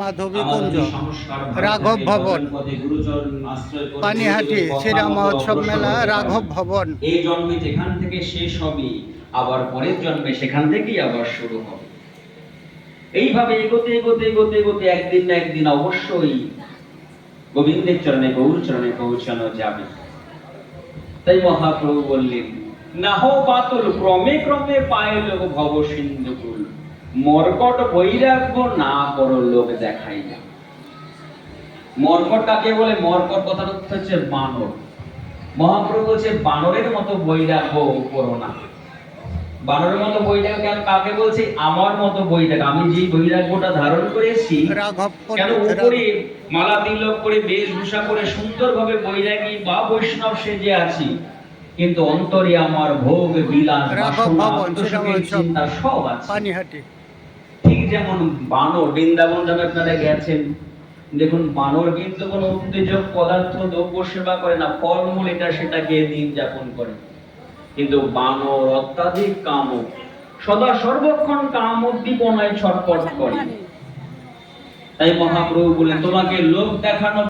মাধবী কুঞ্জ রাঘব ভবন পানিহাটি শ্রীরাম মহোৎসব মেলা রাঘব ভবন। এই জন্মে যেখান থেকে শেষ হবে আবার পরের জন্মে সেখান থেকেই আবার শুরু হবে। এইভাবে এগোতে এগোতে এগোতে এগোতে একদিন না একদিন অবশ্যই গোবিন্দের চরণে গৌর চরণে পৌঁছানো যাবে। তাই মহাপ্রভু বললেন নাহ পাতল ক্রমে ক্রমে পায়ে লোক ভব সিন্ধুকুল। মর্কট বৈরাগ্য না পর লোক দেখাই না মর্কট কাকে বলে? মর্কট কথার অর্থ হচ্ছে বানর। মহাপ্রভু বলছে বানরের মতো বৈরাগ্য করো না। বানরের মতো বৈরাগ্য কেন? কাকে বলছে? আমার মতো বৈরাগ্য। আমি যে বৈরাগ্যটা ধারণ করেছি কেন উপরে মালা তিলক করে বেশভূষা করে সুন্দরভাবে বৈরাগী বা বৈষ্ণব সেজে আছি কিন্তু অন্তরে আমার ভোগ বিলাস চিন্তা সব আছে। যেমন বানর, বৃন্দাবন যাবে আপনারা গেছেন। দেখুন, বানর কিন্তু কোনো উত্তেজক পদার্থ, দ্রব্য সেবা করে না, ফলমূল এটা সেটাকে দিন যাপন করে। কিন্তু বানর অত্যাধিক কামক, সদা সর্বক্ষণ কাম উদ্দীপনায় ছটপট করে। তাই মহাপ্রভু বলে তোমাকে লোক দেখানো